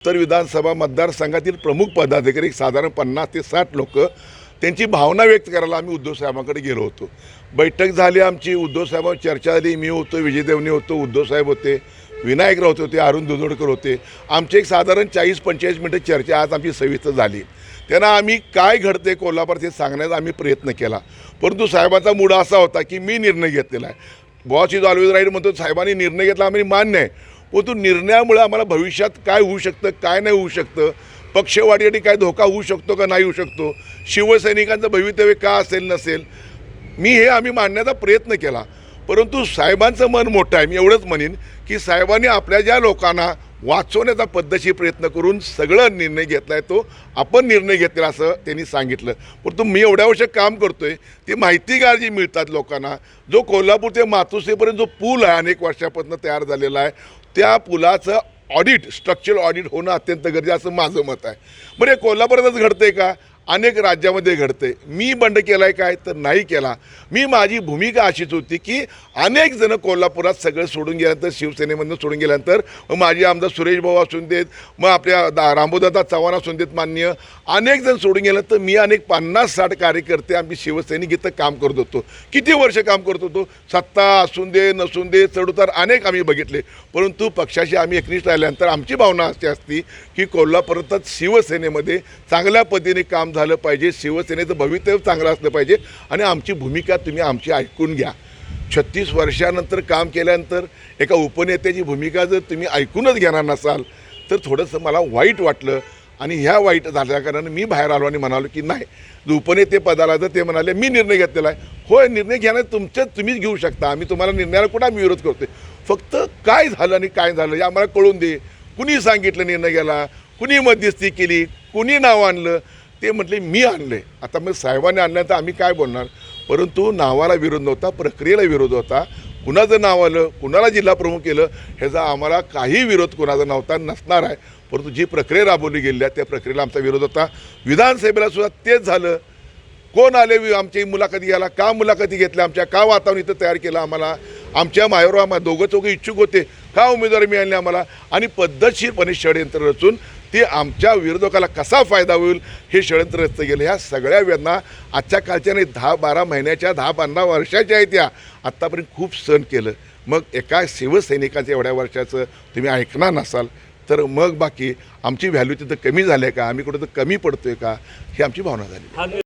उत्तर विधानसभा मतदारसंघातील प्रमुख पदाधिकारी एक साधारण पन्नास ते साठ लोक त्यांची भावना व्यक्त करायला आम्ही उद्धव साहेबांकडे गेलो होतो. बैठक झाली आमची उद्धव साहेबांवर चर्चा झाली. मी होतो विजयदेवने होतो उद्धव साहेब होते विनायक राऊत होते अरुण दुधोडकर होते. आमची एक साधारण चाळीस पंचेचाळीस मिनटं चर्चा आज आमची सविस्तर झाली. त्यांना आम्ही काय घडते कोल्हापूर ते सांगण्याचा आम्ही प्रयत्न केला. परंतु साहेबांचा मूड असा होता की मी निर्णय घेतलेला आहे. बॉस इज ऑलवेज राईट म्हणतो साहेबांनी निर्णय घेतला आम्ही मान्य आहे. व तो निर्णयामुळे आम्हाला भविष्यात काय होऊ शकतं काय नाही होऊ शकतं पक्षवाढीसाठी काय धोका होऊ शकतो का नाही होऊ शकतो शिवसैनिकांचं भवितव्य का असेल नसेल मी हे आम्ही मांडण्याचा प्रयत्न केला. परंतु साहेबांचं मन मोठं आहे. मी एवढंच म्हणेन की साहेबांनी आपल्या ज्या लोकांना वाचवण्याचा पद्धतशीर प्रयत्न करून सगळं निर्णय घेतला आहे तो. आपण निर्णय घेतला असं त्यांनी सांगितलं. परंतु मी एवढ्या वर्ष काम करतोय ती माहिती जी मिळतात लोकांना. जो कोल्हापूर ते मातोश्रीपर्यंत जो पूल आहे अनेक वर्षापासून तयार झालेला आहे त्या पुलाचं ऑडिट स्ट्रक्चरल ऑडिट होणं अत्यंत गरजेचं असं माझं मत आहे. बरं हे कोल्हापुरातच घडतंय का? अनेक राज्यामध्ये घडते. मी बंड केला आहे काय तर नाही केला. मी माझी भूमिका अशीच होती की अनेक जण कोल्हापुरात सगळं सोडून गेल्यानंतर शिवसेनेमधनं सोडून गेल्यानंतर मग माझे आमदार सुरेश भाऊ असून देत मग आपल्या दा रामोदादा चव्हाण असून देत मान्य अनेक जण सोडून गेल्यानंतर मी अनेक पन्नास साठ कार्यकर्ते आम्ही शिवसैनिक इथं काम करत होतो. किती वर्ष काम करत होतो? सत्ता असून दे नसून दे चढउतार अनेक आम्ही बघितले. परंतु पक्षाशी आम्ही एकनिष्ठ राहिल्यानंतर आमची भावना अशी असती की कोल्हापुरातच शिवसेनेमध्ये चांगल्या पद्धतीने काम झालं. झालं पाहिजे शिवसेनेचं भवितव्य चांगलं असलं पाहिजे आणि आमची भूमिका तुम्ही आमची ऐकून घ्या. छत्तीस वर्षानंतर काम केल्यानंतर एका उपनेत्याची भूमिका जर तुम्ही ऐकूनच घेणार नसाल तर थोडंसं मला वाईट वाटलं आणि ह्या वाईट झाल्या कारणाने मी बाहेर आलो आणि म्हणालो की नाही उपनेते पदाला तर ते म्हणाले मी निर्णय घेतलेला आहे. होय निर्णय घेणं तुमचं तुम्हीच घेऊ शकता. आम्ही तुम्हाला निर्णयाला कुठं आम्ही विरोध करतोय? फक्त काय झालं आणि काय झालं हे आम्हाला कळून दे. कुणी सांगितलं निर्णय घ्यायला? कुणी मध्यस्थी केली? कुणी नाव आणलं? ते म्हटले मी आणले. आता मग साहेबांनी आणलं तर आम्ही काय बोलणार? परंतु नावाला विरोध नव्हता प्रक्रियेला विरोध होता. कुणाचं नाव आलं कुणाला जिल्हा प्रमुख केलं ह्याचा आम्हाला काही विरोध कुणाचा नव्हता नसणार आहे. परंतु जी प्रक्रिया राबवली गेली आहे त्या प्रक्रियेला आमचा विरोध होता. विधानसभेला सुद्धा तेच झालं. कोण आले वि- आमची मुलाखती घ्यायला? का मुलाखती घेतल्या आमच्या? का वातावरण इथं तयार केलं आम्हाला? आमच्या मायावर आम्हाला दोघं चौघं इच्छुक होते. का उमेदवार मिळाले आम्हाला? आणि पद्धतशीरपणे षडयंत्र रचून ती आमच्या विरोधकाला कसा फायदा होईल हे षडयंत्र रचलं गेलं ह्या सगळ्या वेदना आजच्या कालच्या नाही दहा बारा महिन्याच्या दहा पंधरा वर्षाच्या आहेत त्या आत्तापर्यंत खूप सहन केलं. मग एका शिवसैनिकाचं एवढ्या वर्षाचं तुम्ही ऐकणार नसाल तर मग बाकी आमची व्हॅल्यू तिथं कमी झाली आहे का? आम्ही कुठं तर कमी पडतोय का? ही आमची भावना झाली.